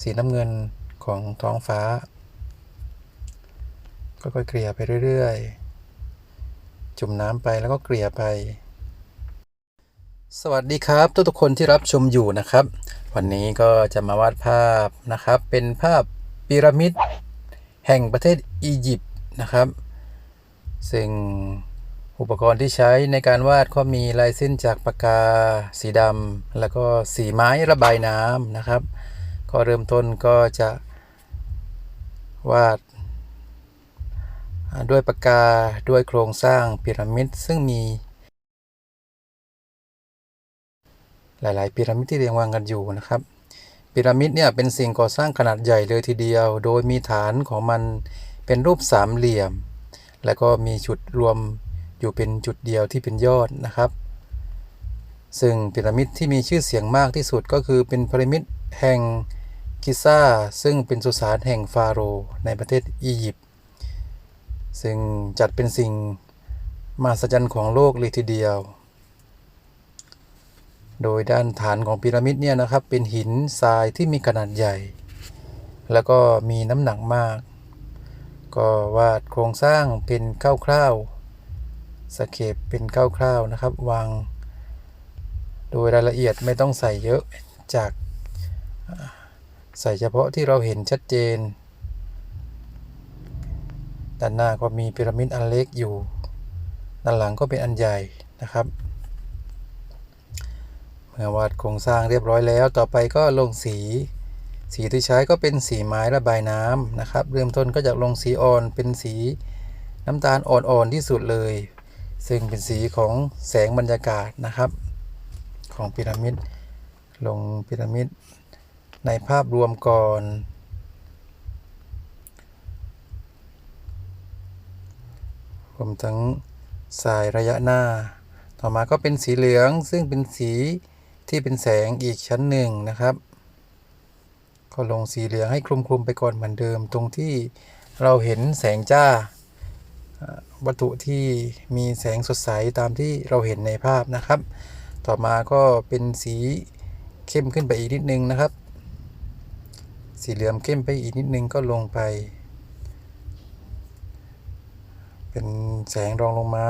สีน้ำเงินของท้องฟ้าก็ค่อยๆเกลี่ยไปเรื่อยๆ จุ่มน้ำไปแล้วก็เกลี่ยไป สวัสดีครับ ทุกๆคนที่รับชมอยู่นะครับ วันนี้ก็จะมาวาดภาพนะครับ เป็นภาพพีระมิดแห่งประเทศอียิปต์นะครับ ซึ่งอุปกรณ์ที่ใช้ในการวาดก็มีลายเส้นจากปากกา สีดำแล้วก็สีไม้ระบายน้ำนะครับ ก็เริ่มต้นก็จะวาดอ่าด้วยปากกาด้วยโครงสร้างพีระมิดซึ่งมี หลายๆพีระมิดที่เรียงวางกันอยู่นะครับพีระมิดเนี่ยเป็นสิ่งก่อสร้างขนาดใหญ่เลยทีเดียว โดยมีฐานของมันเป็นรูปสามเหลี่ยม แล้วก็มีจุดรวมอยู่เป็นจุดเดียวที่เป็นยอดนะครับ ซึ่งพีระมิดที่มีชื่อเสียงมากที่สุดก็คือเป็นพีระมิดแห่ง กิซ่าซึ่งเป็นสุสานแห่งฟาโรห์ในประเทศอียิปต์ซึ่งจัดเป็นสิ่งมหัศจรรย์ของโลกเลยทีเดียว โดยด้านฐานของพีระมิดเนี่ยนะครับเป็นหินทรายที่มีขนาดใหญ่ แล้วก็มีน้ำหนักมาก ก็วาดโครงสร้างเป็นคร่าวๆสเกปเป็นคร่าวๆนะครับวางโดยรายละเอียดไม่ต้องใส่เยอะจาก ใส่เฉพาะที่เราเห็นชัดเจน ด้านหน้าก็มีพีระมิดอันเล็กอยู่ ด้านหลังก็เป็นอันใหญ่นะครับ เมื่อวาดโครงสร้างเรียบร้อยแล้ว ต่อไปก็ลงสี สีที่ใช้ก็เป็นสีไม้ระบายน้ำนะครับ เริ่มต้นก็จากลงสีอ่อนเป็นสีน้ำตาลอ่อนๆที่สุดเลย ซึ่งเป็นสีของแสงบรรยากาศนะครับ ของพีระมิด ลงพีระมิด ในภาพรวมก่อน รวมทั้งสายระยะหน้า ต่อมาก็เป็นสีเหลืองซึ่งเป็นสีที่เป็นแสงอีกชั้นหนึ่งนะครับ ก็ลงสีเหลืองให้คลุมๆไปก่อนเหมือนเดิม ตรงที่เราเห็นแสงจ้า วัตถุที่มีแสงสดใสตามที่เราเห็นในภาพนะครับ ต่อมาก็เป็นสีเข้มขึ้นไปอีกนิดนึงนะครับ สีเหลืองเข้มไปอีกนิดนึงก็ลงไป เป็นแสงรองลงมา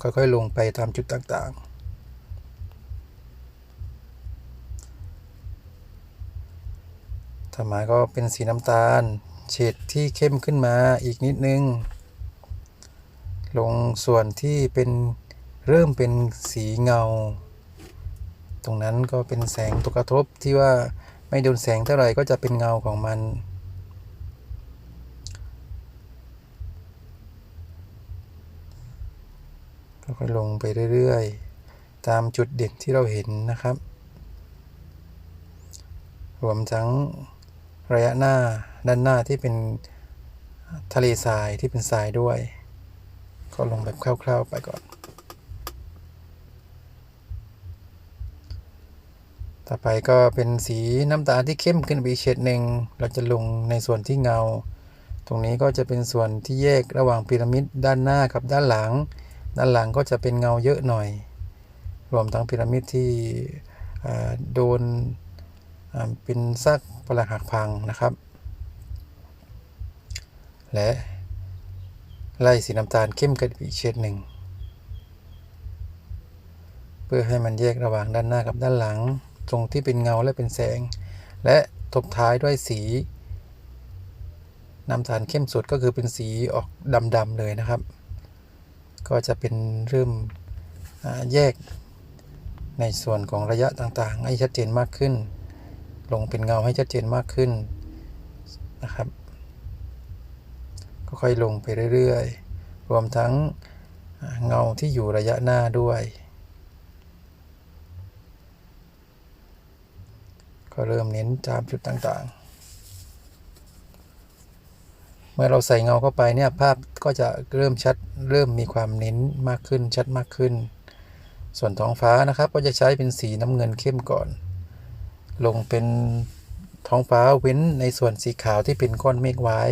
ค่อยๆลงไปตามจุดต่างๆต่อมาก็เป็นสีน้ำตาลเฉดที่เข้มขึ้นมาอีกนิดนึง ลงส่วนที่เป็นเริ่มเป็นสีเงา ตรงนั้นก็เป็นแสงตกกระทบที่ว่า ไม่โดนแสงเท่าไหร่ก็จะเป็นเงาของมัน ค่อยๆลงไปเรื่อยๆ ตามจุดเด่นที่เราเห็นนะครับ รวมทั้งระยะหน้าด้านหน้าที่เป็นทะเลทรายที่เป็นทรายด้วย ก็ลงแบบคร่าวๆไปก่อน ต่อไปก็เป็นสีน้ำตาลที่เข้มขึ้นไปอีกเฉดหนึ่งเราจะลงในส่วนที่เงา ตรงนี้ก็จะเป็นส่วนที่แยกระหว่างพีระมิดด้านหน้ากับด้านหลัง ด้านหลังก็จะเป็นเงาเยอะหน่อย รวมทั้งพีระมิดที่โดนเป็นซากปรักหักพังนะครับ และไล่สีน้ำตาลเข้มกันอีกเฉดหนึ่งเพื่อให้มันแยกระหว่างด้านหน้ากับด้านหลัง ตรงที่เป็นเงาและเป็นแสง และตบท้ายด้วยสีน้ำตาลเข้มสุดก็คือเป็นสีออกดำๆเลยนะครับ ก็จะเป็นเริ่มแยกในส่วนของระยะต่างๆ ให้ชัดเจนมากขึ้น ลงเป็นเงาให้ชัดเจนมากขึ้นนะครับก็ค่อยลงไปเรื่อยๆ รวมทั้งเงาที่อยู่ระยะหน้าด้วย ก็เริ่มเน้นตามจุดต่างๆ เมื่อเราใส่เงาเข้าไปเนี่ยภาพก็จะเริ่มชัดเริ่มมีความเน้นมากขึ้นชัดมากขึ้น ส่วนท้องฟ้านะครับก็จะใช้เป็นสีน้ำเงินเข้มก่อน ลงเป็นท้องฟ้าเว้นในส่วนสีขาวที่เป็นก้อนเมฆไว้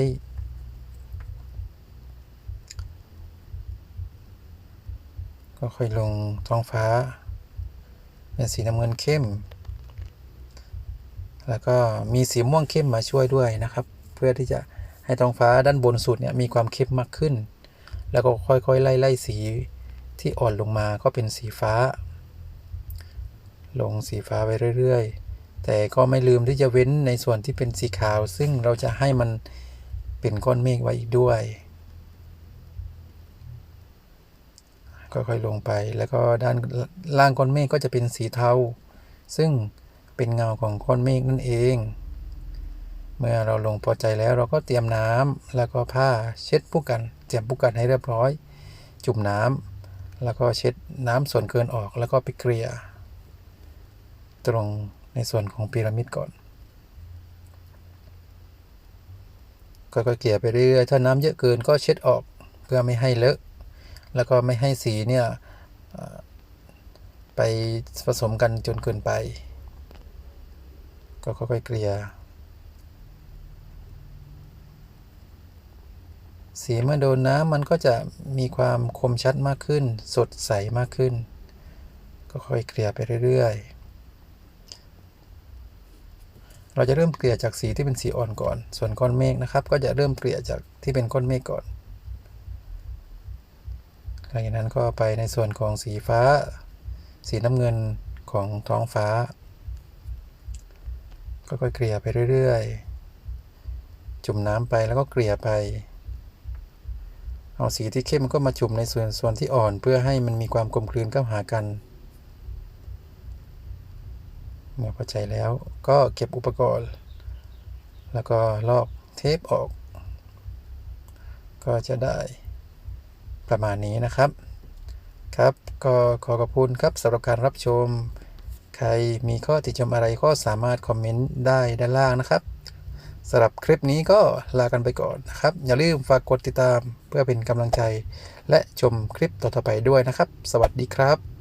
ก็ค่อยลงท้องฟ้าเป็นสีน้ำเงินเข้ม แล้วก็มีสีม่วงเข้มมาช่วยด้วยนะครับ เพื่อที่จะให้ท้องฟ้าด้านบนสุดเนี่ยมีความเข้มมากขึ้น แล้วก็ค่อยๆไล่ไล่สีที่อ่อนลงมาก็เป็นสีฟ้า ลงสีฟ้าไปเรื่อยๆ แต่ก็ไม่ลืมที่จะเว้นในส่วนที่เป็นสีขาว ซึ่งเราจะให้มันเป็นก้อนเมฆไว้อีกด้วยค่อยๆลงไปแล้วก็ด้านล่างก้อนเมฆก็จะเป็นสีเทา ซึ่ง เป็นเงาของก้อนเมฆนั่นเอง เมื่อเราลงพอใจแล้วเราก็เตรียมน้ำแล้วก็ผ้าเช็ดผู้กันเตรียมผู้กันให้เรียบร้อย จุ่มน้ำแล้วก็เช็ดน้ำส่วนเกินออกแล้วก็ไปเกลี่ยตรงในส่วนของพีระมิดก่อนก็เกลี่ยไปเรื่อยถ้าน้ำเยอะเกินก็เช็ดออกเพื่อไม่ให้เลอะ แล้วก็ไม่ให้สีเนี่ยไปผสมกันจนเกินไป ก็ค่อยๆเกลี่ยสีเมื่อโดนน้ำมันก็จะมีความคมชัดมากขึ้น สดใสมากขึ้น ก็ค่อยเกลี่ยไปเรื่อยๆ เราจะเริ่มเกลี่ยจากสีที่เป็นสีอ่อนก่อน ส่วนก้อนเมฆนะครับ ก็จะเริ่มเกลี่ยจากที่เป็นก้อนเมฆก่อน หลังจากนั้นก็ไปในส่วนของสีฟ้า สีน้ำเงินของท้องฟ้า ค่อยๆเกลี่ยไปเรื่อยๆ จุ่มน้ำไปแล้วก็เกลี่ยไป เอาสีที่เข้มก็มาจุ่มในส่วนส่วนที่อ่อนเพื่อให้มันมีความกลมกลืนเข้าหากัน เมื่อพอใจแล้วก็เก็บอุปกรณ์ แล้วก็ลอกเทปออก ก็จะได้ประมาณนี้นะครับ ครับ ก็ขอขอบคุณครับสำหรับการรับชม ใครมีข้อติชมอะไรก็สามารถคอมเมนต์ได้ด้านล่างนะครับสำหรับคลิปนี้ก็ลากันไปก่อนนะครับ อย่าลืมฝากกดติดตามเพื่อเป็นกำลังใจ และชมคลิปต่อๆไปด้วยนะครับ สวัสดีครับ